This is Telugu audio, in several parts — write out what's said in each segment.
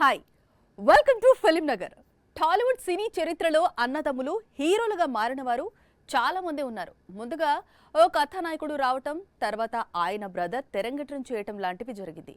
Hi welcome to Film Nagar Tollywood cine చరిత్రలో అన్నదమ్ములు హీరోలుగా మారిన వారు చాలామంది ఉన్నారు. ముందుగా ఓ కథానాయకుడు రావటం తర్వాత ఆయన బ్రదర్ తెరంగేట్రం చేయటం లాంటివి జరిగింది.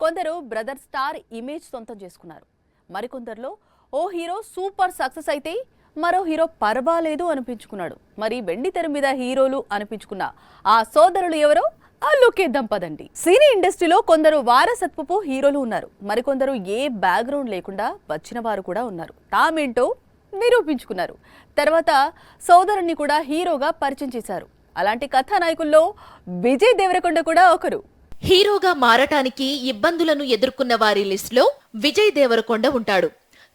కొందరు బ్రదర్ స్టార్ ఇమేజ్ సొంతం చేసుకున్నారు. మరికొందరిలో ఓ హీరో సూపర్ సక్సెస్ అయితే మరో హీరో పర్వాలేదు అనిపించుకున్నాడు. మరి వెండి తెర మీద హీరోలు అనిపించుకున్న ఆ సోదరులు ఎవరో? అల్లుకేద్దాం పదండి. సినీ ఇండస్ట్రీలో కొందరు వారసత్వపు హీరోలు ఉన్నారు. మరికొందరు ఏ బ్యాక్గ్రౌండ్ లేకుండా వచ్చిన వారు కూడా ఉన్నారు. తామేంటో నిరూపించుకున్నారు. తర్వాత సోదరుణ్ణి కూడా హీరోగా పరిచయం చేశారు. అలాంటి కథానాయకుల్లో విజయ్ దేవరకొండ కూడా ఒకరు. హీరోగా మారటానికి ఇబ్బందులను ఎదుర్కొన్న వారి లిస్టులో విజయ్ దేవరకొండ ఉంటాడు.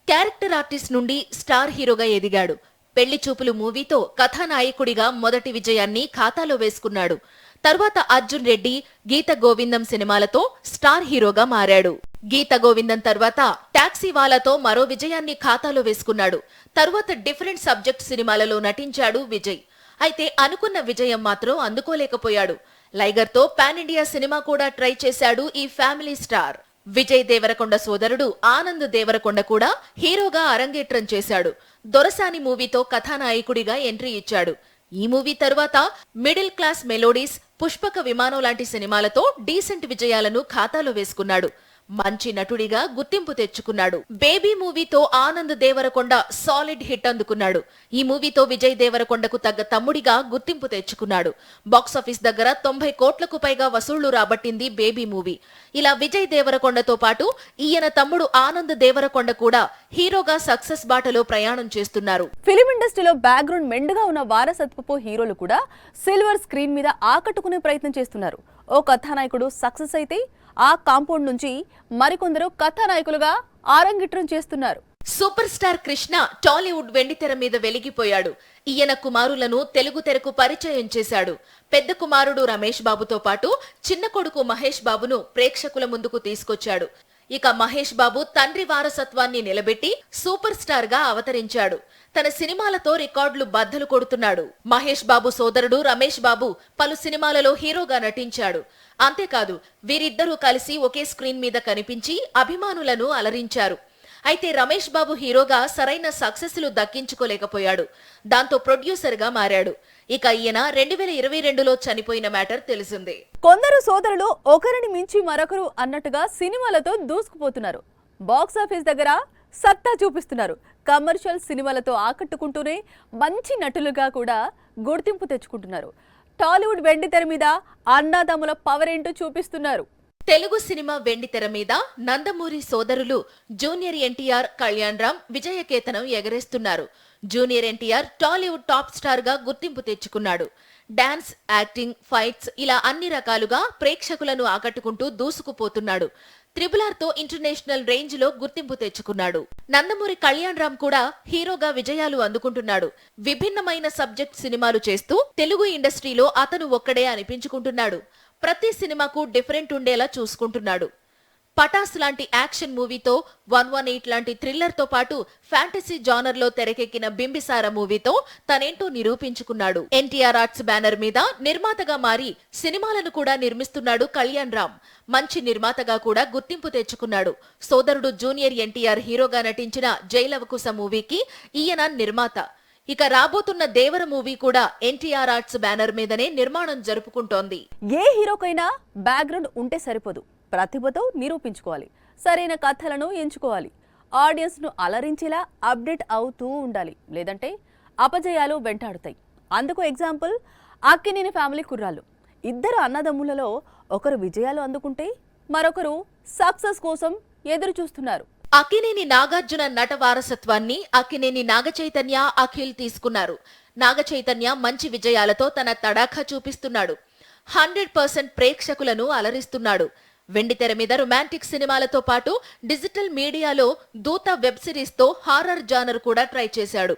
క్యారెక్టర్ ఆర్టిస్ట్ నుండి స్టార్ హీరోగా ఎదిగాడు. పెళ్ళి చూపులు మూవీతో కథానాయకుడిగా మొదటి విజయాన్ని ఖాతాలో వేసుకున్నాడు. తర్వాత అర్జున్ రెడ్డి గీత గోవిందం సినిమాలతో స్టార్ హీరోగా మారాడు. గీత గోవిందం తర్వాత టాక్సీ వాలాతో మరో విజయాన్ని ఖాతాలో వేసుకున్నాడు. తరువాత డిఫరెంట్ సబ్జెక్ట్ సినిమాలలో నటించాడు విజయ్. అయితే అనుకున్న విజయం మాత్రం అందుకోలేకపోయాడు. లైగర్తో పాన్ ఇండియా సినిమా కూడా ట్రై చేశాడు ఈ ఫ్యామిలీ స్టార్. విజయ్ దేవరకొండ సోదరుడు ఆనంద్ దేవరకొండ కూడా హీరోగా అరంగేట్రం చేశాడు. దొరసాని మూవీతో కథానాయకుడిగా ఎంట్రీ ఇచ్చాడు. ఈ మూవీ తరువాత మిడిల్ క్లాస్ మెలోడీస్ పుష్పక విమానం లాంటి సినిమాలతో డీసెంట్ విజయాలను ఖాతాలో వేసుకున్నాడు. మంచి నటుడిగా గుర్తింపు తెచ్చుకున్నాడు. బేబీ మూవీతో ఆనంద్ దేవరకొండ సాలిడ్ హిట్ అందుకున్నాడు. ఈ మూవీతో విజయ్ దేవరకొండకు తగ్గ తమ్ముడిగా గుర్తింపు తెచ్చుకున్నాడు. బాక్సాఫీస్ దగ్గర తొంభై కోట్లకు పైగా వసూళ్ళు రాబట్టింది బేబీ మూవీ. ఇలా విజయ్ దేవరకొండతో పాటు ఈయన తమ్ముడు ఆనంద్ దేవరకొండ కూడా హీరోగా సక్సెస్ బాటలో ప్రయాణం చేస్తున్నారు. ఫిలిం ఇండస్ట్రీలో బ్యాక్గ్రౌండ్ మెండుగా ఉన్న వారసత్వపు హీరోలు కూడా సిల్వర్ స్క్రీన్ మీద ఆకట్టుకునే ప్రయత్నం చేస్తున్నారు. ఓ కథానాయకుడు సక్సెస్ అయితే ఆ కాంపౌండ్ నుంచి మరికొందరు కథానాయకులుగా ఆరంగిట్రం చేస్తున్నారు. సూపర్ స్టార్ కృష్ణ టాలీవుడ్ వెండితెర మీద వెలిగిపోయాడు. ఈయన కుమారులను తెలుగు తెరకు పరిచయం చేశాడు. పెద్ద కుమారుడు రమేష్ బాబుతో పాటు చిన్న కొడుకు మహేష్ బాబును ప్రేక్షకుల ముందుకు తీసుకొచ్చాడు. ఇక మహేష్ బాబు తండ్రి వారసత్వాన్ని నిలబెట్టి సూపర్ స్టార్గా అవతరించాడు. తన సినిమాలతో రికార్డులు బద్దలు కొడుతున్నాడు. మహేష్ బాబు సోదరుడు రమేష్ బాబు పలు సినిమాలలో హీరోగా నటించాడు. అంతేకాదు వీరిద్దరూ కలిసి ఒకే స్క్రీన్ మీద కనిపించి అభిమానులను అలరించారు. అయితే రమేష్ బాబు హీరోగా సరైన సక్సెస్లు దక్కించుకోలేకపోయాడు. దాంతో ప్రొడ్యూసర్గా మారాడు. ఇక ఈయన రెండు వేల ఇరవై రెండులో చనిపోయిన మ్యాటర్ తెలిసిందే. కొందరు సోదరులు ఒకరిని మించి మరొకరు అన్నట్టుగా సినిమాలతో దూసుకుపోతున్నారు. బాక్స్ ఆఫీస్ దగ్గర సత్తా చూపిస్తున్నారు. కమర్షియల్ సినిమాలతో ఆకట్టుకుంటూనే మంచి నటులుగా కూడా గుర్తింపు తెచ్చుకుంటున్నారు. టాలీవుడ్ వెండితెర మీద అన్నాదమ్ముల పవర్ ఏంటో చూపిస్తున్నారు. తెలుగు సినిమా వెండితెర మీద నందమూరి సోదరులు జూనియర్ ఎన్టీఆర్ కళ్యాణ్ రామ్ విజయకేతనం ఎగరేస్తున్నారు. జూనియర్ ఎన్టీఆర్ టాలీవుడ్ టాప్ స్టార్గా గుర్తింపు తెచ్చుకున్నాడు. డాన్స్ యాక్టింగ్ ఫైట్స్ ఇలా అన్ని రకాలుగా ప్రేక్షకులను ఆకట్టుకుంటూ దూసుకుపోతున్నాడు. త్రిబులార్తో ఇంటర్నేషనల్ రేంజ్లో గుర్తింపు తెచ్చుకున్నాడు. నందమూరి కళ్యాణ్ రామ్ కూడా హీరోగా విజయాలు అందుకుంటున్నాడు. విభిన్నమైన సబ్జెక్ట్ సినిమాలు చేస్తూ తెలుగు ఇండస్ట్రీలో అతను ఒక్కడే అనిపించుకుంటున్నాడు. ప్రతి సినిమాకు డిఫరెంట్ ఉండేలా చూసుకుంటున్నాడు. పటాస్ లాంటి యాక్షన్ మూవీతో వన్ వన్ ఎయిట్ లాంటి థ్రిల్లర్తో పాటు ఫ్యాంటసీ జానర్లో తెరకెక్కిన బింబిసార మూవీతో తనేంటో నిరూపించుకున్నాడు. ఎన్టీఆర్ ఆర్ట్స్ బ్యానర్ మీద నిర్మాతగా మారి సినిమాలను కూడా నిర్మిస్తున్నాడు కళ్యాణ్ రామ్. మంచి నిర్మాతగా కూడా గుర్తింపు తెచ్చుకున్నాడు. సోదరుడు జూనియర్ ఎన్టీఆర్ హీరోగా నటించిన జైలవకుశ మూవీకి ఈయన నిర్మాత. ఇక రాబోతున్న దేవర మూవీ కూడా ఎన్టీఆర్ ఆర్ట్స్ బ్యానర్ మీదనే నిర్మాణం జరుపుకుంటోంది. ఏ హీరోకైనా బ్యాక్గ్రౌండ్ ఉంటే సరిపోదు. ప్రతిభతో నిరూపించుకోవాలి. సరైన కథలను ఎంచుకోవాలి. ఆడియన్స్ను అలరించేలా అప్డేట్ అవుతూ ఉండాలి. లేదంటే అపజయాలు వెంటాడుతాయి. అందుకు ఎగ్జాంపుల్ అక్కినేని ఫ్యామిలీ కుర్రాళ్ళు. ఇద్దరు అన్నదమ్ములలో ఒకరు విజయాలు అందుకుంటే మరొకరు సక్సెస్ కోసం ఎదురు చూస్తున్నారు అక్కినేని నాగార్జున నట వారసత్వాన్ని అక్కినేని నాగచైతన్య అఖిల్ తీసుకున్నారు. నాగచైతన్య మంచి విజయాలతో తన తడాఖా చూపిస్తున్నాడు. హండ్రెడ్ పర్సెంట్ ప్రేక్షకులను అలరిస్తున్నాడు. వెండితెర మీద రొమాంటిక్ సినిమాలతో పాటు డిజిటల్ మీడియాలో దూత వెబ్ సిరీస్తో హారర్ జానర్ కూడా ట్రై చేశాడు.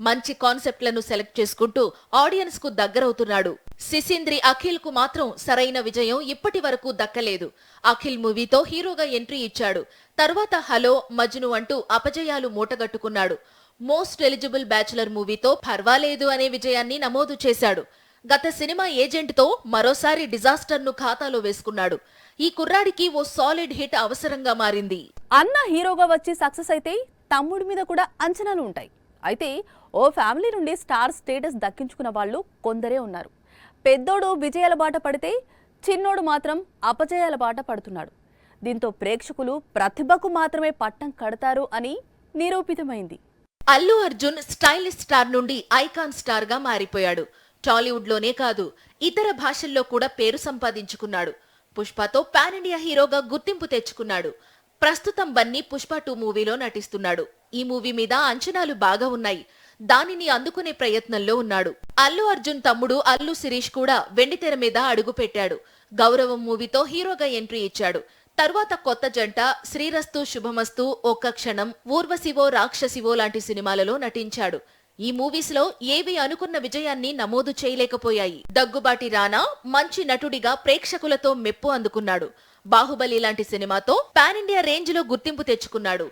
మంచి కాన్సెప్ట్లను సెలెక్ట్ చేసుకుంటూ ఆడియన్స్కు దగ్గరవుతున్నాడు. సిసింద్రి అఖిల్కు మాత్రం సరైన విజయం ఇప్పటి వరకు దక్కలేదు. అఖిల్ మూవీతో హీరోగా ఎంట్రీ ఇచ్చాడు. తర్వాత హలో మజ్ను అంటూ అపజయాలు మూటగట్టుకున్నాడు. మోస్ట్ ఎలిజిబుల్ బ్యాచులర్ మూవీతో పర్వాలేదు అనే విజయాన్ని నమోదు చేశాడు. గత సినిమా ఏజెంట్తో మరోసారి డిజాస్టర్ను ఖాతాలో వేసుకున్నాడు. ఈ కుర్రాడికి ఓ సాలిడ్ హిట్ అవసరంగా మారింది. అన్న హీరోగా వచ్చి సక్సెస్ అయితే తమ్ముడి మీద కూడా అంచనాలు ఉంటాయి. అయితే ఓ ఫ్యామిలీ నుండి స్టార్ స్టేటస్ దక్కించుకున్న వాళ్ళు కొందరే ఉన్నారు. పెద్దోడు విజయాల బాట పడితే చిన్నోడు మాత్రం అపజయాల బాట పడుతున్నాడు. దీంతో ప్రేక్షకులు ప్రతిభకు మాత్రమే పట్టం కడతారు అని నిరూపితమైంది. అల్లు అర్జున్ స్టైలిష్ స్టార్ నుండి ఐకాన్ స్టార్గా మారిపోయాడు. టాలీవుడ్లోనే కాదు ఇతర భాషల్లో కూడా పేరు సంపాదించుకున్నాడు. పుష్పతో పాన్ ఇండియా హీరోగా గుర్తింపు తెచ్చుకున్నాడు. ప్రస్తుతం బన్నీ పుష్ప టూ మూవీలో నటిస్తున్నాడు. ఈ మూవీ మీద అంచనాలు బాగా ఉన్నాయి. దానిని అందుకునే ప్రయత్నంలో ఉన్నాడు. అల్లు అర్జున్ తమ్ముడు అల్లు శిరీష్ కూడా వెండితెర మీద అడుగు పెట్టాడు. గౌరవం మూవీతో హీరోగా ఎంట్రీ ఇచ్చాడు. తర్వాత కొత్త జంట శ్రీరస్తు శుభమస్తు ఒక్క క్షణం ఊర్వశివో రాక్షసివో లాంటి సినిమాలలో నటించాడు. ఈ మూవీస్లో ఏవి అనుకున్న విజయాన్ని నమోదు చేయలేకపోయాయి. దగ్గుబాటి రానా మంచి నటుడిగా ప్రేక్షకులతో మెప్పు అందుకున్నాడు. బాహుబలి లాంటి సినిమాతో పాన్ ఇండియా రేంజ్లో గుర్తింపు తెచ్చుకున్నాడు.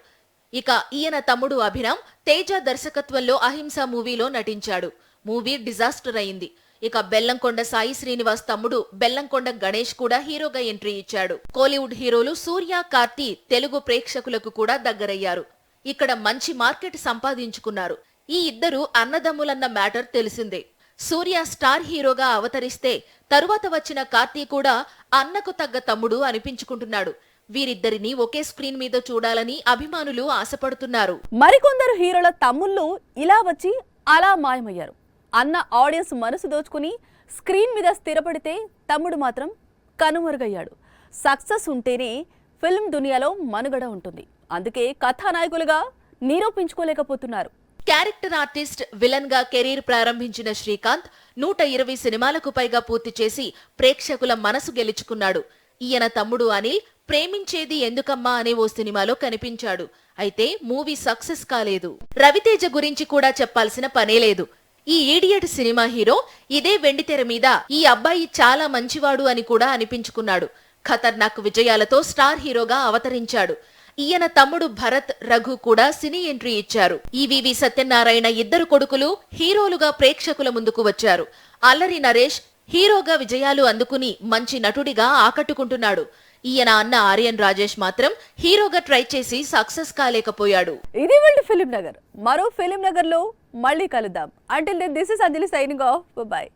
ఇక ఈయన తమ్ముడు అభిరామ్ తేజ దర్శకత్వంలో అహింస మూవీలో నటించాడు. మూవీ డిజాస్టర్ అయింది. ఇక బెల్లంకొండ సాయి శ్రీనివాస్ తమ్ముడు బెల్లంకొండ గణేష్ కూడా హీరోగా ఎంట్రీ ఇచ్చాడు. కోలీవుడ్ హీరోలు సూర్య కార్తీ తెలుగు ప్రేక్షకులకు కూడా దగ్గరయ్యారు. ఇక్కడ మంచి మార్కెట్ సంపాదించుకున్నారు. ఈ ఇద్దరు అన్నదమ్ములన్న మ్యాటర్ తెలిసిందే. సూర్య స్టార్ హీరోగా అవతరిస్తే తరువాత వచ్చిన కార్తీ కూడా అన్నకు తగ్గ తమ్ముడు అనిపించుకుంటున్నాడు. వీరిద్దరిని ఒకే స్క్రీన్ మీద చూడాలని అభిమానులు ఆశపడుతున్నారు. మరికొందరు హీరోల తమ్ముళ్ళు ఇలా వచ్చి అలా మాయమయ్యారు. అన్న ఆడియన్స్ మనసు దోచుకుని స్క్రీన్ మీద స్థిరపడితే తమ్ముడు మాత్రం కనుమరుగయ్యాడు. సక్సెస్ ఉంటేనే ఫిల్మ్ దునియాలో మనుగడ ఉంటుంది. అందుకే కథానాయకులుగా నిరూపించుకోలేకపోతున్నారు. క్యారెక్టర్ ఆర్టిస్ట్ విలన్గా కెరీర్ ప్రారంభించిన శ్రీకాంత్ నూట ఇరవై సినిమాలకు పైగా పూర్తి చేసి ప్రేక్షకుల మనసు గెలుచుకున్నాడు. ఈయన తమ్ముడు అనిల్ ప్రేమించేది ఎందుకమ్మా అనే ఓ సినిమాలో కనిపించాడు. అయితే మూవీ సక్సెస్ కాలేదు. రవితేజ గురించి కూడా చెప్పాల్సిన పనే లేదు. ఈ ఈడియట్ సినిమా హీరో ఇదే వెండితెర మీద ఈ అబ్బాయి చాలా మంచివాడు అని కూడా అనిపించుకున్నాడు. ఖతర్నాక్ విజయాలతో స్టార్ హీరోగా అవతరించాడు. ఈయన తమ్ముడు భరత్ రఘు కూడా సినీ ఎంట్రీ ఇచ్చారు. ఈవివి సత్యనారాయణ ఇద్దరు కొడుకులు హీరోలుగా ప్రేక్షకుల ముందుకు వచ్చారు. అల్లరి నరేష్ హీరోగా విజయాలు అందుకుని మంచి నటుడిగా ఆకట్టుకుంటున్నాడు. ఈయన అన్న ఆర్యన్ రాజేష్ మాత్రం హీరోగా ట్రై చేసి సక్సెస్ కాలేకపోయాడు. ఇది వరల్డ్ ఫిలిం నగర్. మరో ఫిలిం నగర్లో మళ్ళీ కలుద్దాం. అంటే this is Anjali signing off bye